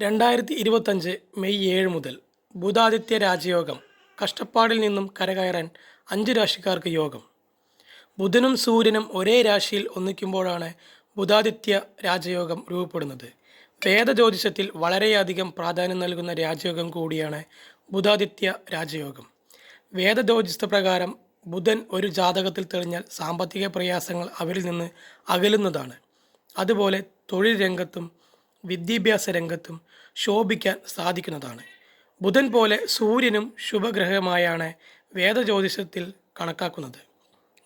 രണ്ടായിരത്തി ഇരുപത്തഞ്ച് മെയ് ഏഴ് മുതൽ ബുധാദിത്യ രാജയോഗം കഷ്ടപ്പാടിൽ നിന്നും കരകയറാൻ അഞ്ച് രാശിക്കാർക്ക് യോഗം. ബുധനും സൂര്യനും ഒരേ രാശിയിൽ ഒന്നിക്കുമ്പോഴാണ് ബുധാദിത്യ രാജയോഗം രൂപപ്പെടുന്നത്. വേദജ്യോതിഷത്തിൽ വളരെയധികം പ്രാധാന്യം നൽകുന്ന രാജയോഗം കൂടിയാണ് ബുധാദിത്യ രാജയോഗം. വേദജ്യോതിഷ പ്രകാരം ബുധൻ ഒരു ജാതകത്തിൽ തെളിഞ്ഞാൽ സാമ്പത്തിക പ്രയാസങ്ങൾ അവരിൽ നിന്ന് അകലുന്നതാണ്. അതുപോലെ തൊഴിൽ രംഗത്തും വിദ്യാഭ്യാസ രംഗത്തും ശോഭിക്കാൻ സാധിക്കുന്നതാണ്. ബുധൻ പോലെ സൂര്യനും ശുഭഗ്രഹമായാണ് വേദജ്യോതിഷത്തിൽ കണക്കാക്കുന്നത്.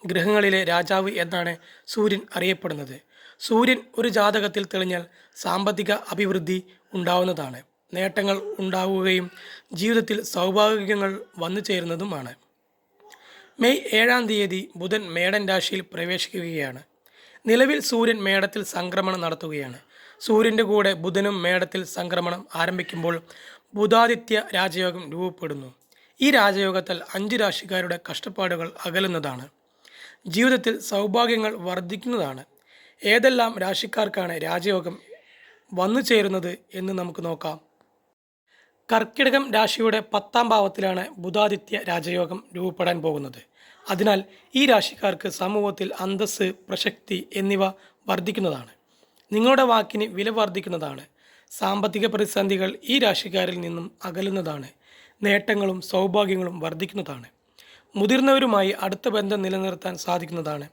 ഗ്രഹങ്ങളിലെ രാജാവ് എന്നാണ് സൂര്യൻ അറിയപ്പെടുന്നത്. സൂര്യൻ ഒരു ജാതകത്തിൽ തെളിഞ്ഞാൽ സാമ്പത്തിക അഭിവൃദ്ധി ഉണ്ടാവുന്നതാണ്. നേട്ടങ്ങൾ ഉണ്ടാവുകയും ജീവിതത്തിൽ സൗഭാഗ്യങ്ങൾ വന്നു ചേരുന്നതുമാണ്. മെയ് ഏഴാം തീയതി ബുധൻ മേടൻ രാശിയിൽ പ്രവേശിക്കുകയാണ്. നിലവിൽ സൂര്യൻ മേടത്തിൽ സംക്രമണം നടത്തുകയാണ്. സൂര്യന്റെ കൂടെ ബുധനും മേടത്തിൽ സംക്രമണം ആരംഭിക്കുമ്പോൾ ബുധാദിത്യ രാജയോഗം രൂപപ്പെടുന്നു. ഈ രാജയോഗത്താൽ അഞ്ച് രാശിക്കാരുടെ കഷ്ടപ്പാടുകൾ അകലുന്നതാണ്. ജീവിതത്തിൽ സൗഭാഗ്യങ്ങൾ വർദ്ധിക്കുന്നതാണ്. ഏതെല്ലാം രാശിക്കാർക്കാണ് രാജയോഗം വന്നു ചേരുന്നത് എന്ന് നമുക്ക് നോക്കാം. കർക്കിടകം രാശിയുടെ പത്താം ഭാവത്തിലാണ് ബുധാദിത്യ രാജയോഗം രൂപപ്പെടാൻ പോകുന്നത്. അതിനാൽ ഈ രാശിക്കാർക്ക് സമൂഹത്തിൽ അന്തസ്സ് പ്രശക്തി എന്നിവ വർദ്ധിക്കുന്നതാണ്. നിങ്ങളുടെ വാക്കിന് വില വർദ്ധിക്കുന്നതാണ്. സാമ്പത്തിക പ്രതിസന്ധികൾ ഈ രാശിക്കാരിൽ നിന്നും അകലുന്നതാണ്. നേട്ടങ്ങളും സൗഭാഗ്യങ്ങളും വർദ്ധിക്കുന്നതാണ്. മുതിർന്നവരുമായി അടുത്ത ബന്ധം നിലനിർത്താൻ സാധിക്കുന്നതാണ്.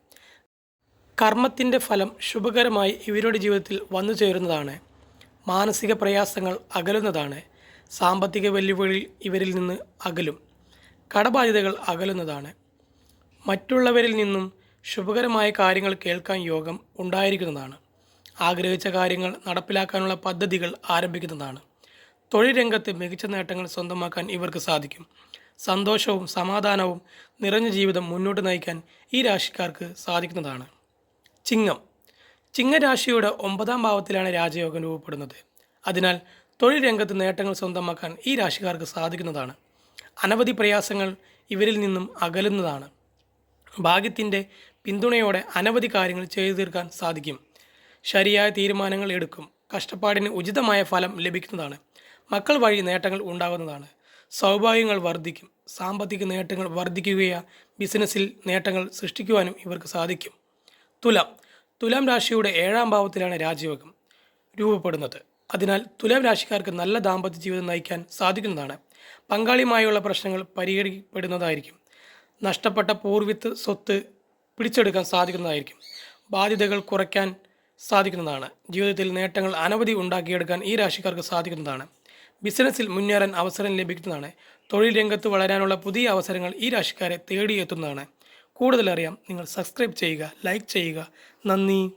കർമ്മത്തിന്റെ ഫലം ശുഭകരമായി ഇവരുടെ ജീവിതത്തിൽ വന്നു ചേരുന്നതാണ്. മാനസിക പ്രയാസങ്ങൾ അകലുന്നതാണ്. സാമ്പത്തിക വെല്ലുവിളി ഇവരിൽ നിന്ന് അകലും. കടബാധ്യതകൾ അകലുന്നതാണ്. മറ്റുള്ളവരിൽ നിന്നും ശുഭകരമായ കാര്യങ്ങൾ കേൾക്കാൻ യോഗം ഉണ്ടായിരിക്കുന്നതാണ്. ആഗ്രഹിച്ച കാര്യങ്ങൾ നടപ്പിലാക്കാനുള്ള പദ്ധതികൾ ആരംഭിക്കുന്നതാണ്. തൊഴിൽ രംഗത്ത് മികച്ച നേട്ടങ്ങൾ സ്വന്തമാക്കാൻ ഇവർക്ക് സാധിക്കും. സന്തോഷവും സമാധാനവും നിറഞ്ഞ ജീവിതം മുന്നോട്ട് നയിക്കാൻ ഈ രാശിക്കാർക്ക് സാധിക്കുന്നതാണ്. ചിങ്ങം. ചിങ്ങരാശിയുടെ ഒമ്പതാം ഭാവത്തിലാണ് രാജയോഗം രൂപപ്പെടുന്നത്. അതിനാൽ തൊഴിൽ രംഗത്ത് നേട്ടങ്ങൾ സ്വന്തമാക്കാൻ ഈ രാശിക്കാർക്ക് സാധിക്കുന്നതാണ്. അനവധി പ്രയാസങ്ങൾ ഇവരിൽ നിന്നും അകലുന്നതാണ്. ഭാഗ്യത്തിന്റെ പിന്തുണയോടെ അനവധി കാര്യങ്ങൾ ചെയ്തു തീർക്കാൻ സാധിക്കും. ശരിയായ തീരുമാനങ്ങൾ എടുക്കും. കഷ്ടപ്പാടിന് ഉചിതമായ ഫലം ലഭിക്കുന്നതാണ്. മക്കൾ വഴി നേട്ടങ്ങൾ ഉണ്ടാകുന്നതാണ്. സൗഭാഗ്യങ്ങൾ വർദ്ധിക്കും. സാമ്പത്തിക നേട്ടങ്ങൾ വർദ്ധിക്കുകയോ ബിസിനസ്സിൽ നേട്ടങ്ങൾ സൃഷ്ടിക്കുവാനും ഇവർക്ക് സാധിക്കും. തുലാം. തുലാം രാശിയുടെ ഏഴാം ഭാവത്തിലാണ് രാജയോഗം രൂപപ്പെടുന്നത്. അതിനാൽ തുലാം രാശിക്കാർക്ക് നല്ല ദാമ്പത്യ ജീവിതം നയിക്കാൻ സാധിക്കുന്നതാണ്. പങ്കാളിയുമായുള്ള പ്രശ്നങ്ങൾ പരിഹരിക്കപ്പെടുന്നതായിരിക്കും. നഷ്ടപ്പെട്ട പൂർവിത്ത് സ്വത്ത് പിടിച്ചെടുക്കാൻ സാധിക്കുന്നതായിരിക്കും. ബാധ്യതകൾ കുറയ്ക്കാൻ സാധിക്കുന്നതാണ്. ജീവിതത്തിൽ നേട്ടങ്ങൾ അനവധി ഉണ്ടാക്കിയെടുക്കാൻ ഈ രാശിക്കാർക്ക് സാധിക്കുന്നതാണ്. ബിസിനസ്സിൽ മുന്നേറാൻ അവസരം ലഭിക്കുന്നതാണ്. തൊഴിൽ രംഗത്ത് വളരാനുള്ള പുതിയ അവസരങ്ങൾ ഈ രാശിക്കാരെ തേടിയെത്തുന്നതാണ്. കൂടുതലറിയാം നിങ്ങൾ സബ്സ്ക്രൈബ് ചെയ്യുക ലൈക്ക് ചെയ്യുക. നന്ദി.